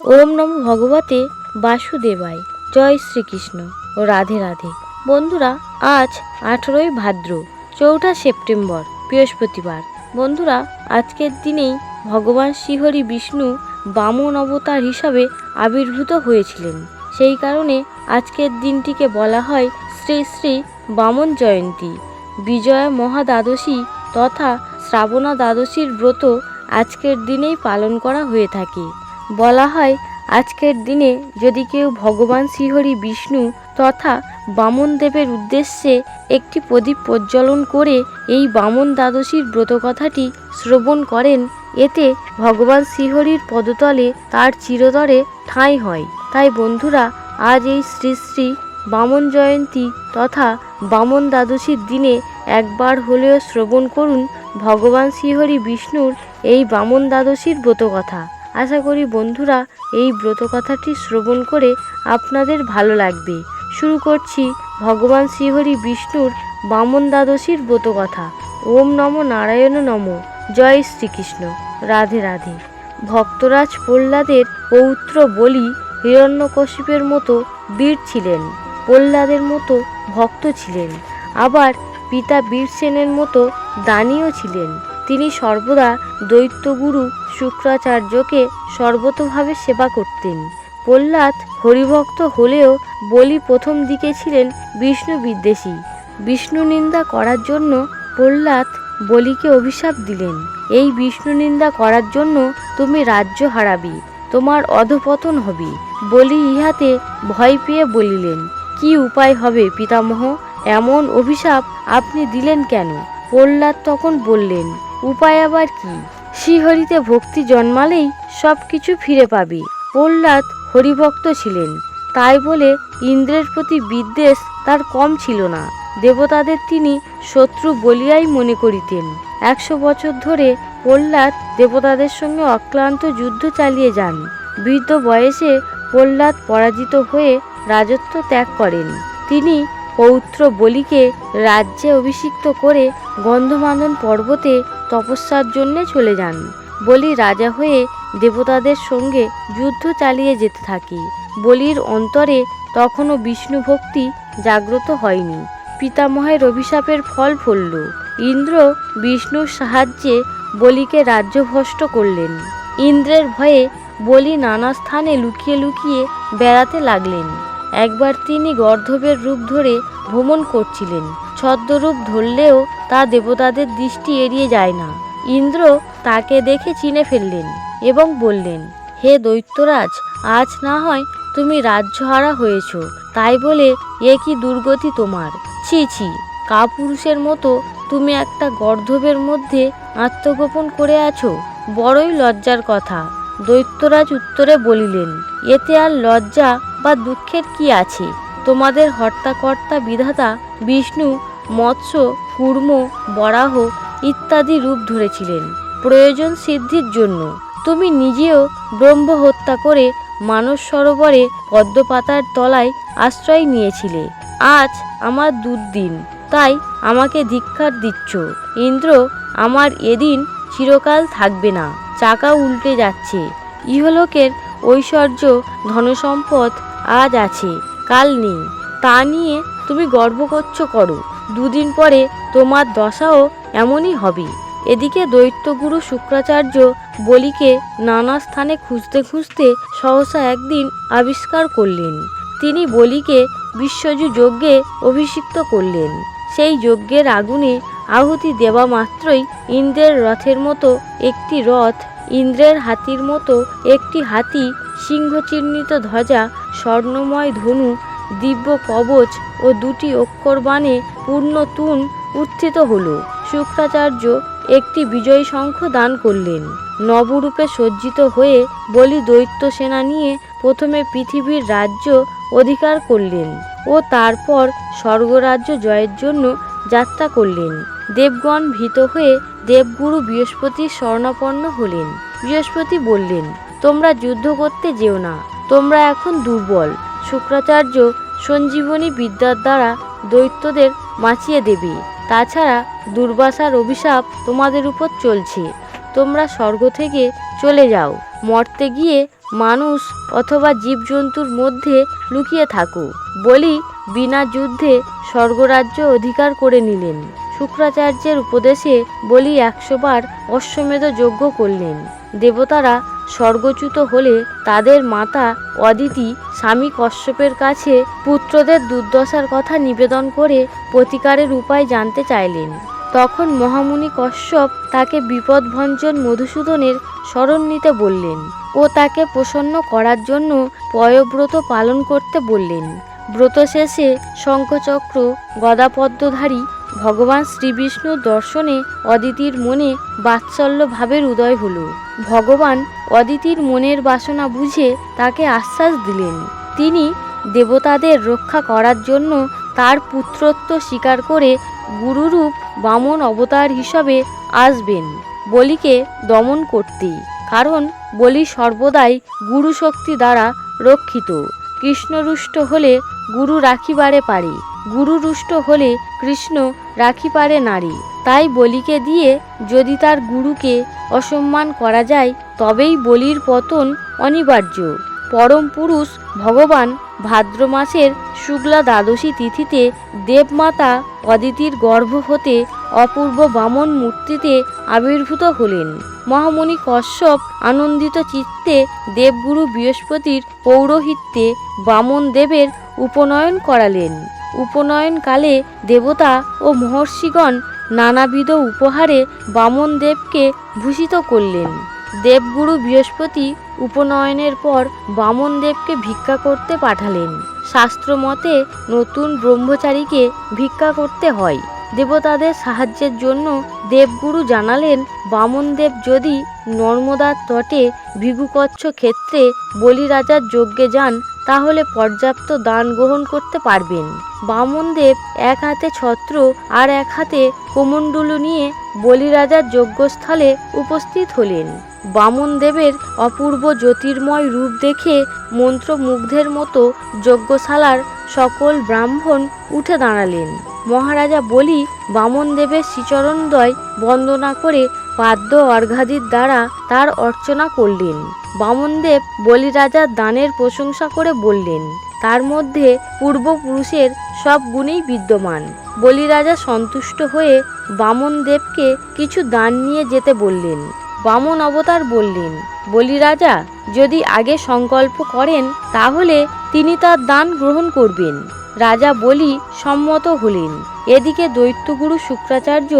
ওম নম ভগবতে বাসুদেবায়। জয় শ্রীকৃষ্ণ। ও রাধে রাধে। বন্ধুরা, আজ আঠেরোই ভাদ্র, চৌঠা সেপ্টেম্বর, বৃহস্পতিবার। বন্ধুরা, আজকের দিনেই ভগবান শ্রীহরি বিষ্ণু বামন অবতার হিসাবে আবির্ভূত হয়েছিলেন। সেই কারণে আজকের দিনটিকে বলা হয় শ্রী শ্রী বামন জয়ন্তী। বিজয়া মহাদ্বাদশী তথা শ্রাবণা দ্বাদশীর ব্রত আজকের দিনেই পালন করা হয়ে থাকে। বলা হয়, আজকের দিনে যদি কেউ ভগবান শ্রীহরি বিষ্ণু তথা বামন দেবের উদ্দেশ্যে একটি প্রদীপ প্রজ্বলন করে এই বামন দ্বাদশীর ব্রতকথাটি শ্রবণ করেন, এতে ভগবান শ্রীহরির পদতলে তার চিরতরে ঠাঁই হয়। তাই বন্ধুরা, আজ এই শ্রী শ্রী বামন জয়ন্তী তথা বামন দ্বাদশীর দিনে একবার হলেও শ্রবণ করুন ভগবান শ্রীহরি বিষ্ণুর এই বামন দ্বাদশীর ব্রতকথা। আশা করি বন্ধুরা এই ব্রতকথাটি শ্রবণ করে আপনাদের ভালো লাগবে। শুরু করছি ভগবান শ্রীহরি বিষ্ণুর বামন দ্বাদশীর ব্রতকথা ওম নম নারায়ণ নম। জয় শ্রীকৃষ্ণ। রাধে রাধে। ভক্তরাজ প্রহ্লাদের পৌত্র বলি হিরণ্যকশিপের মতো বীর ছিলেন। প্রহ্লাদের মতো ভক্ত ছিলেন। আবার পিতা বীরসেনের মতো দানীয় ছিলেন। তিনি সর্বদা দৈত্যগুরু শুক্রাচার্যকে সর্বতভাবে সেবা করতেন। প্রহ্লাদ হরিভক্ত হলেও বলি প্রথম দিকে ছিলেন বিষ্ণু বিদ্বেষী। বিষ্ণু নিন্দা করার জন্য প্রহ্লাদ বলিকে অভিশাপ দিলেন। এই বিষ্ণু নিন্দা করার জন্য তুমি রাজ্য হারাবি, তোমার অধপতন হবে। বলি ইহাতে ভয় পেয়ে বলিলেন, কি উপায় হবে পিতামহ? এমন অভিশাপ আপনি দিলেন কেন? প্রহ্লাদ তখন বললেন উপায় আবার কি? শ্রীহরিতে ভক্তি জন্মালেই সব কিছু ফিরে পাবে। প্রহ্লাদ হরিভক্ত ছিলেন। তাই বলে ইন্দ্রের প্রতি বিদ্বেষ তার কম ছিল না। দেবতাদের তিনি শত্রু বলিয়াই মনে করিতেন। একশো বছর ধরে প্রহ্লাদ দেবতাদের সঙ্গে অক্লান্ত যুদ্ধ চালিয়ে যান। বৃদ্ধ বয়সে প্রহ্লাদ পরাজিত হয়ে রাজত্ব ত্যাগ করেন। তিনি পৌত্র বলিকে রাজ্যে অভিষিক্ত করে গন্ধমাদন পর্বতে তপস্যার জন্যে চলে যান। বলি রাজা হয়ে দেবতাদের সঙ্গে যুদ্ধ চালিয়ে যেতে থাকে। বলির অন্তরে তখনও বিষ্ণু ভক্তি জাগ্রত হয়নি। পিতামহের অভিশাপের ফল ফলল। ইন্দ্র বিষ্ণুর সাহায্যে বলিকে রাজ্যভ্রষ্ট করলেন। ইন্দ্রের ভয়ে বলি নানা স্থানে লুকিয়ে লুকিয়ে বেড়াতে লাগলেন। একবার তিনি গর্ধবের রূপ ধরে ভ্রমণ করছিলেন। ছদ্মরূপ ধরলেও তা দেবতাদের দৃষ্টি এড়িয়ে যায় না। ইন্দ্র তাকে দেখে চিনে ফেললেন এবং বললেন, হে দৈত্যরাজ, আজ না হয় তুমি রাজ্যহারা হয়েছ, তাই বলে এ কি দুর্গতি তোমার? ছি ছি, কাপুরুষের মতো তুমি একটা গর্ধবের মধ্যে আত্মগোপন করে আছো, বড়ই লজ্জার কথা। দৈত্যরাজ উত্তরে বলিলেন, এতে আর লজ্জা বা দুঃখের কি আছে? তোমাদের হর্তাকর্তা বিধাতা বিষ্ণু মৎস্য কুর্ম বরাহ ইত্যাদি রূপ ধরেছিলেন। প্রয়োজন সিদ্ধির জন্য। তুমি নিজেও ব্রহ্ম হত্যা করে মানস সরোবরে পদ্মপাতার তলায় আশ্রয় নিয়েছিলে। আজ আমার দুর্দিন। তাই আমাকে ধিক্ষার দিচ্ছ। ইন্দ্র, আমার এদিন চিরকাল থাকবে না। চাকা উল্টে যাচ্ছে। ইহলোকের ঐশ্বর্য ধনসম্পদ আজ আছে, কাল নেই। তা নিয়ে তুমি গর্ব করছ করো। দুদিন পরে তোমার দশাও এমনই হবে। এদিকে দৈত্যগুরু শুক্রাচার্য বলিকে নানা স্থানে খুঁজতে খুঁজতে সহসা একদিন আবিষ্কার করলেন। তিনি বলিকে বিশ্বজু যজ্ঞে অভিষিক্ত করলেন। সেই যজ্ঞের আগুনে আহুতি দেওয়া মাত্রই ইন্দ্রের রথের মতো একটি রথ ইন্দ্রের হাতির মতো একটি হাতি সিংহ চিহ্নিত ধ্বজা স্বর্ণময় ধনু দিব্য কবচ ও দুটি অক্ষর বাণে পূর্ণ তুন উত্থিত হল। শুক্রাচার্য একটি বিজয় শঙ্খ দান করলেন। নবরূপে সজ্জিত হয়ে বলি দৈত্য সেনা নিয়ে প্রথমে পৃথিবীর রাজ্য অধিকার করলেন ও তারপর স্বর্গরাজ্য জয়ের জন্য যাত্রা করলেন। দেবগণ ভীত হয়ে দেবগুরু বৃহস্পতির স্বর্ণাপন্ন হলেন। বৃহস্পতি বললেন, তোমরা যুদ্ধ করতে যেও না, তোমরা এখন দুর্বল। শুক্রাচার্য সঞ্জীবনী বিদ্যার দ্বারা দৈত্যদের বাঁচিয়ে দেবে। তাছাড়া দুর্বাসার অভিশাপ তোমাদের উপর চলছে। তোমরা স্বর্গ থেকে চলে যাও। মরতে গিয়ে মানুষ অথবা জীবজন্তুর মধ্যে লুকিয়ে থাকো বলি বিনা যুদ্ধে স্বর্গরাজ্য অধিকার করে নিলেন। শুক্রাচার্যের উপদেশে বলি একশোবার অশ্বমেধ যজ্ঞ করলেন। দেবতারা স্বর্গচ্যুত হলে তাদের মাতা অদিতি স্বামী কশ্যপের কাছে পুত্রদের দুর্দশার কথা নিবেদন করে প্রতিকারের উপায় জানতে চাইলেন। তখন মহামুনি কশ্যপ তাকে বিপদভঞ্জন মধুসূদনের স্মরণ নিতে বললেন ও তাকে প্রসন্ন করার জন্য পয়ব্রত পালন করতে বললেন। ব্রত শেষে শঙ্খচক্র, গদাপদ্মধারী ভগবান শ্রীবিষ্ণুর দর্শনে অদিতির মনে বাৎসল্য ভাবের উদয় হলো। ভগবান অদিতির মনের বাসনা বুঝে তাকে আশ্বাস দিলেন। তিনি দেবতাদের রক্ষা করার জন্য তার পুত্রত্ব স্বীকার করে গুরুরূপ বামন অবতার হিসাবে আসবেন বলিকে দমন করতে কারণ বলি সর্বদাই গুরু শক্তি দ্বারা রক্ষিত। কৃষ্ণরুষ্ট হলে গুরু রাখিবারে পারে। গুরুরুষ্ট হলে কৃষ্ণ রাখি পারে নারী। তাই বলিকে দিয়ে যদি তার গুরুকে অসম্মান করা যায়, তবেই বলির পতন অনিবার্য। পরম পুরুষ ভগবান ভাদ্র মাসের শুক্লা দ্বাদশী তিথিতে দেবমাতা অদিতির গর্ভ হতে অপূর্ব বামন মূর্তিতে আবির্ভূত হলেন। মহামণি কশ্যপ আনন্দিত চিত্তে দেবগুরু বৃহস্পতির পৌরোহিত্যে বামন দেবের উপনয়ন করালেন। উপনয়নকালে দেবতা ও মহর্ষিগণ নানাবিধ উপহারে বামন দেবকে ভূষিত করলেন। দেবগুরু বৃহস্পতি উপনয়নের পর বামন দেবকে ভিক্ষা করতে পাঠালেন। শাস্ত্র মতে নতুন ব্রহ্মচারীকে ভিক্ষা করতে হয়। দেবতাদের সাহায্যের জন্য দেবগুরু জানালেন বামনদেব যদি নর্মদার তটে ভিগুকচ্ছ ক্ষেত্রে বলিরাজার যজ্ঞে যান তাহলে পর্যাপ্ত দান গ্রহণ করতে পারবেন। বামনদেব এক হাতে ছত্র আর এক হাতে কোমণ্ডলু নিয়ে বলিরাজার যজ্ঞস্থলে উপস্থিত হলেন। বামনদেবের অপূর্ব জ্যোতির্ময় রূপ দেখে মন্ত্রমুগ্ধের মতো যজ্ঞশালার সকল ব্রাহ্মণ উঠে দাঁড়ালেন। মহারাজা বলি বামনদেবের শ্রীচরণদ্বয় বন্দনা করে পাদ্য অর্ঘাদির দ্বারা তার অর্চনা করলেন। বামনদেব বলিরাজার দানের প্রশংসা করে বললেন, তার মধ্যে পূর্বপুরুষের সব গুণেই বিদ্যমান। বলিরাজা সন্তুষ্ট হয়ে বামনদেবকে কিছু দান নিয়ে যেতে বললেন। বামন অবতার বললেন, বলিরাজা, যদি আগে সংকল্প করেন, তাহলে তিনি তার দান গ্রহণ করবেন। রাজা বলি সম্মত হলেন। এদিকে দৈত্যগুরু শুক্রাচার্য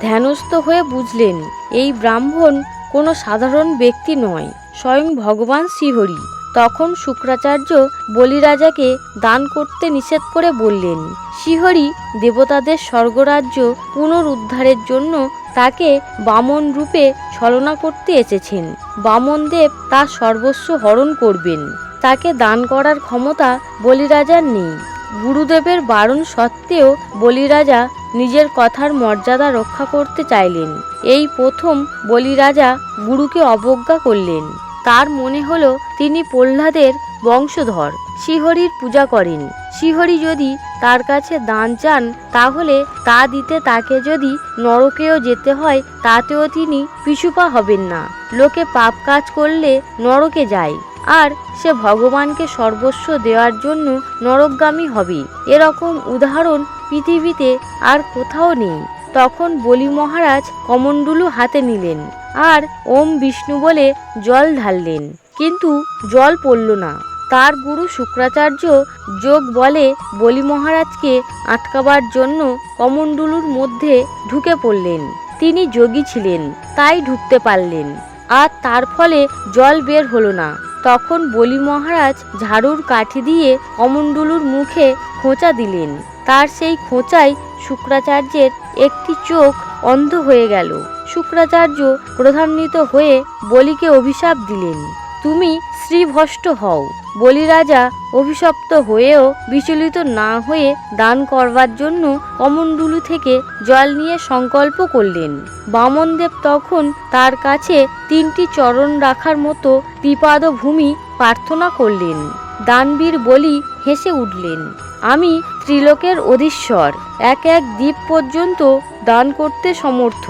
ধ্যানস্থ হয়ে বুঝলেন, এই ব্রাহ্মণ কোনো সাধারণ ব্যক্তি নয়, স্বয়ং ভগবান শ্রীহরি। তখন শুক্রাচার্য বলিরাজাকে দান করতে নিষেধ করে বললেন, শ্রীহরি দেবতাদের স্বর্গরাজ্য পুনরুদ্ধারের জন্য তাকে বামন রূপে ছলনা করতে এসেছেন। বামনদেব তার সর্বস্ব হরণ করবেন। তাকে দান করার ক্ষমতা বলিরাজার নেই। গুরুদেবের বারণ সত্ত্বেও বলিরাজা নিজের কথার মর্যাদা রক্ষা করতে চাইলেন। এই প্রথম বলিরাজা গুরুকে অবজ্ঞা করলেন। তার মনে হলো তিনি প্রহ্লাদের বংশধর, শিহরির পূজা করেন। শিহরি যদি তার কাছে দান চান, তাহলে তা দিতে তাকে যদি নরকেও যেতে হয়, তাতেও তিনি পিছুপা হবেন না। লোকে পাপ কাজ করলে নরকে যায়। আর সে ভগবানকে সর্বস্ব দেওয়ার জন্য নরকগামী হবে। এরকম উদাহরণ পৃথিবীতে আর কোথাও নেই। তখন বলি মহারাজ কমণ্ডলু হাতে নিলেন আর ওম বিষ্ণু বলে জল ঢাললেন। কিন্তু জল পড়ল না। তার গুরু শুক্রাচার্য যোগ বলে বলি মহারাজকে আটকাবার জন্য কমণ্ডলুর মধ্যে ঢুকে পড়লেন। তিনি যোগী ছিলেন, তাই ঢুকতে পারলেন। আর তার ফলে জল বের হলো না। তখন বলি মহারাজ ঝাড়ুর কাঠি দিয়ে কমণ্ডলুর মুখে খোঁচা দিলেন। তার সেই খোঁচায় শুক্রাচার্যের একটি চোখ অন্ধ হয়ে গেল। শুক্রাচার্য প্রধান্বিত হয়ে বলিকে অভিশাপ দিলেন, তুমি শ্রীভষ্ট হও। বলি রাজা অভিশপ্ত হয়েও বিচলিত না হয়ে দান করবার জন্য কমণ্ডলু থেকে জল নিয়ে সংকল্প করলেন। বামনদেব তখন তার কাছে তিনটি চরণ রাখার মতো পিপাদ ভূমি প্রার্থনা করলেন। দানবীর বলি হেসে উঠলেন, আমি ত্রিলোকের অধীশ্বর, এক এক দ্বীপ পর্যন্ত দান করতে সমর্থ।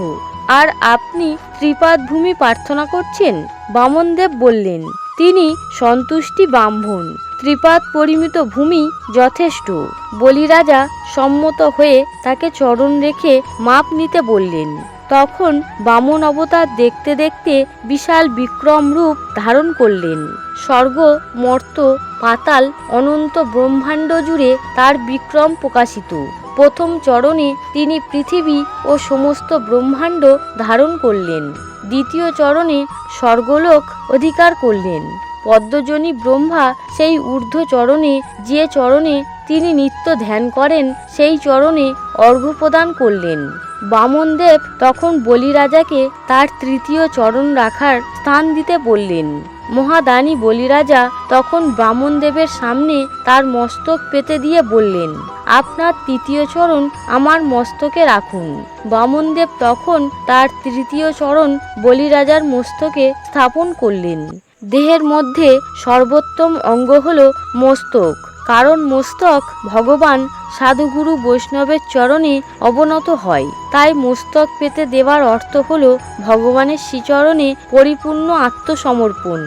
আর আপনি ত্রিপাদ ভূমি প্রার্থনা করছেন? বামনদেব বললেন তিনি সন্তুষ্টি ব্রাহ্মণ। ত্রিপাদ পরিমিত ভূমি যথেষ্ট। বলি রাজা সম্মত হয়ে তাকে চরণ রেখে মাপ নিতে বললেন। তখন বামন অবতার দেখতে দেখতে বিশাল বিক্রম রূপ ধারণ করলেন। স্বর্গ, মর্ত, পাতাল, অনন্ত ব্রহ্মাণ্ড জুড়ে তার বিক্রম প্রকাশিত। প্রথম চরণে তিনি পৃথিবী ও সমস্ত ব্রহ্মাণ্ড ধারণ করলেন। দ্বিতীয় চরণে স্বর্গলোক অধিকার করলেন। পদ্মজনী ব্রহ্মা সেই ঊর্ধ্ব চরণে, যে চরণে তিনি নিত্য ধ্যান করেন, সেই চরণে অর্ঘ্য প্রদান করলেন। বামনদেব তখন বলিরাজাকে তার তৃতীয় চরণ রাখার স্থান দিতে বললেন। মহাদানী বলিরাজা তখন ব্রাহ্মণদেবের সামনে তার মস্তক পেতে দিয়ে বললেন, আপনার তৃতীয় চরণ আমার মস্তকে রাখুন। বামনদেব তখন তার তৃতীয় চরণ বলিরাজার মস্তকে স্থাপন করলেন। দেহের মধ্যে সর্বোত্তম অঙ্গ হল মস্তক। কারণ মস্তক ভগবান সাধুগুরু বৈষ্ণবের চরণে অবনত হয়। তাই মস্তক পেতে দেওয়ার অর্থ হল ভগবানের শ্রীচরণে পরিপূর্ণ আত্মসমর্পণ।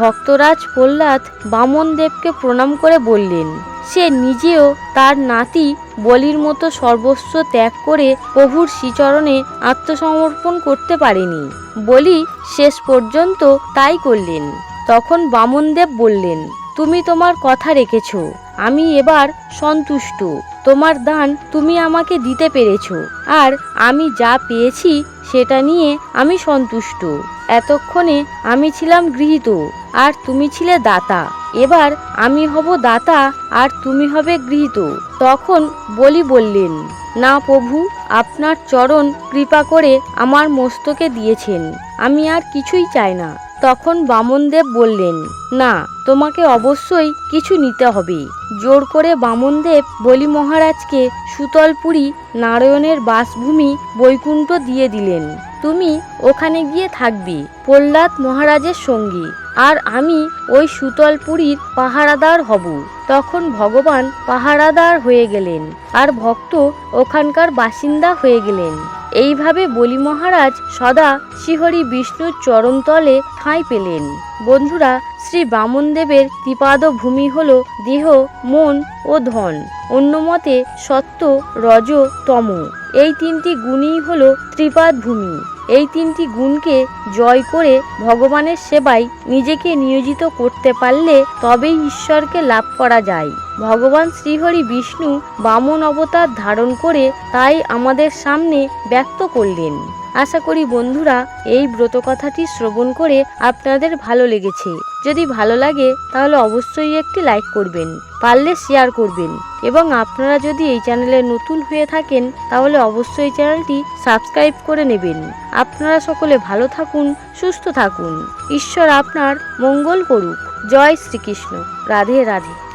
ভক্তরাজ প্রহ্লাদ বামনদেবকে প্রণাম করে বললেন, সে নিজেও তার নাতি বলির মতো সর্বস্ব ত্যাগ করে প্রভুর শ্রীচরণে আত্মসমর্পণ করতে পারেনি। বলি শেষ পর্যন্ত তাই করলেন। তখন বামনদেব বললেন তুমি তোমার কথা রেখেছ। আমি এবার সন্তুষ্ট। তোমার দান তুমি আমাকে দিতে পেরেছ। আর আমি যা পেয়েছি সেটা নিয়ে আমি সন্তুষ্ট। এতক্ষণে আমি ছিলাম গৃহীত, আর তুমি ছিলে দাতা। এবার আমি হব দাতা, আর তুমি হবে গৃহীত। তখন বলি বললেন, না প্রভু, আপনার চরণ কৃপা করে আমার মস্তকে দিয়েছেন। আমি আর কিছুই চাই না। তখন বামনদেব বললেন, না, তোমাকে অবশ্যই কিছু নিতে হবে। জোর করে বামনদেব বলি মহারাজকে সুতলপুরী নারায়ণের বাসভূমি বৈকুণ্ঠ দিয়ে দিলেন। তুমি ওখানে গিয়ে থাকবে প্রহ্লাদ মহারাজের সঙ্গী, আর আমি ওই সুতলপুরীর পাহারাদার হব। তখন ভগবান পাহারাদার হয়ে গেলেন, আর ভক্ত ওখানকার বাসিন্দা হয়ে গেলেন। এইভাবে বলি মহারাজ সদা শ্রীহরি বিষ্ণুর চরণতলে ঠাঁই পেলেন। বন্ধুরা, শ্রী বামনদেবের ত্রিপাদ ভূমি হল দেহ, মন ও ধন। অন্য মতে সত্য, রজ, তম। এই তিনটি গুণই হল ত্রিপাদ ভূমি। এই তিনটি গুণকে জয় করে ভগবানের সেবায় নিজেকে নিয়োজিত করতে পারলে তবেই ঈশ্বরকে লাভ করা যায়। ভগবান শ্রীহরি বিষ্ণু বামন অবতার ধারণ করে তাই আমাদের সামনে ব্যক্ত করলেন। আশা করি বন্ধুরা, এই ব্রত কথাটি শ্রবণ করে আপনাদের ভালো লেগেছে। যদি ভালো লাগে, তাহলে অবশ্যই একটি লাইক করবেন, পারলে শেয়ার করবেন এবং আপনারা যদি এই চ্যানেলে নতুন হয়ে থাকেন, তাহলে অবশ্যই চ্যানেলটি সাবস্ক্রাইব করে নেবেন। আপনারা সকলে ভালো থাকুন, সুস্থ থাকুন। ঈশ্বর আপনার মঙ্গল করুক। জয় শ্রীকৃষ্ণ। রাধে রাধে।